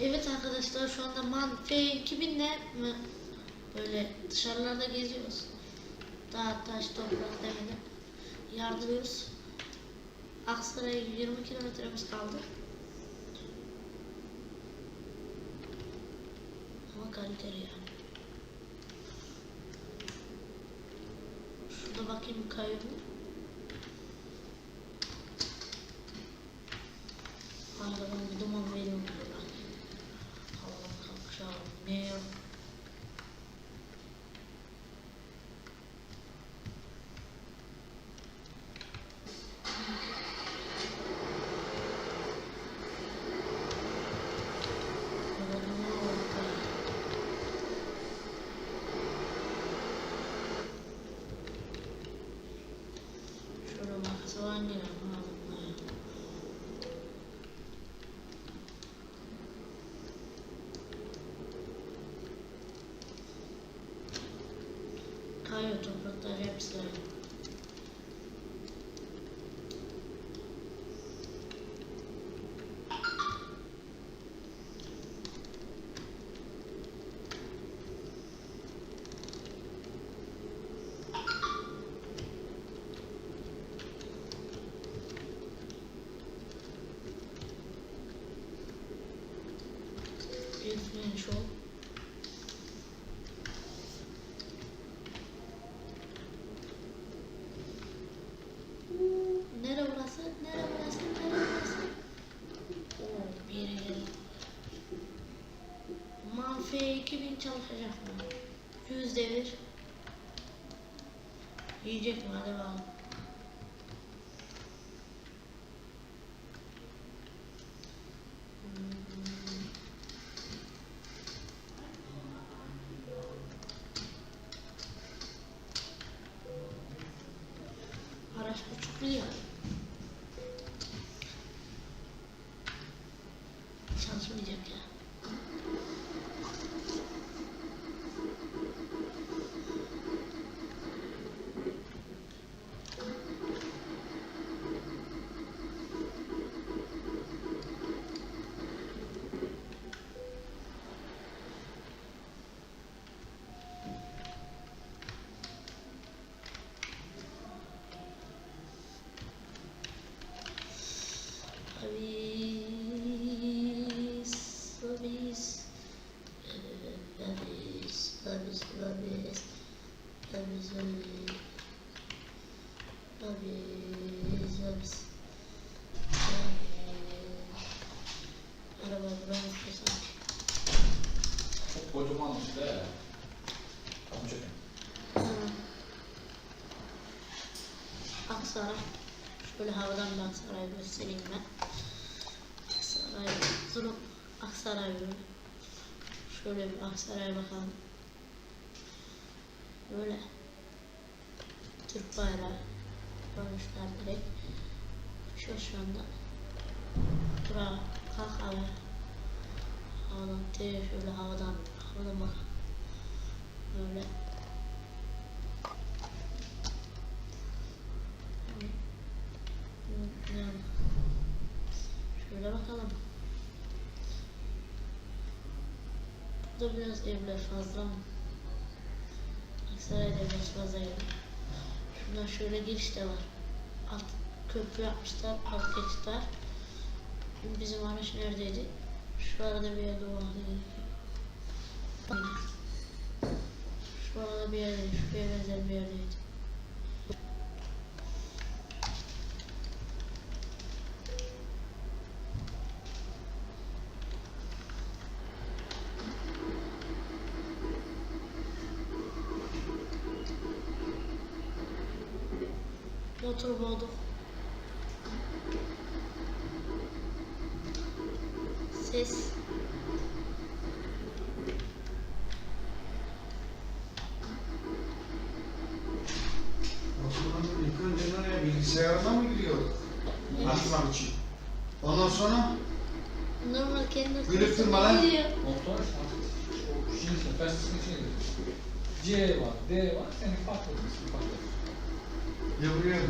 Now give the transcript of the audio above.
Evet arkadaşlar şu anda Man F2000 ile mi böyle dışarılarda geziyoruz. Dağ, taş, toprak demeden yardırıyoruz. Aksaray'a 20 kilometremiz kaldı. Ama kaliteli yani. Şurada bakayım kayıyor mu? Arabanın bir duman veriyor Kayıyor topraklar hepsi. Yüzmeyin şu. Nere 2000 çalışacak mı? Yüzde bir. Yiyecek mi? Hadi bakalım. Araç buçuk milyar. Aksaray. Şöyle havadan bir Aksaray'ı göstereyim ben. Aksaray, durum Aksaray böyle. Şöyle bir Aksaray'a bakalım. Böyle. Türk bayrağı koymuşlar direkt. Şu şu anda. Durağa kalk havaya. Havadan şöyle havadan havadan bak. Böyle. Yani. Şöyle bakalım. Burada biraz evler fazla mı? Aksaray'da biraz fazla ev. Şuradan şöyle giriş de var. Alt köprü yapmışlar, alt geçit var. Bizim araç neredeydi? Şu arada bir yerde gerekiyor. Şu arada bir yerdeydi, şuraya benzer bir yerdeydi. Motor bulduk. Ses. Osman'ın ilk önce nereye bilgisayarına mı giriyor? Açmak için. Ondan sonra Normal kendi Gülüp durma lan. Gidiyor. Motor o şeyin için, felsefenin içine C var, D var, senin farklı bir farklı. 也不愿意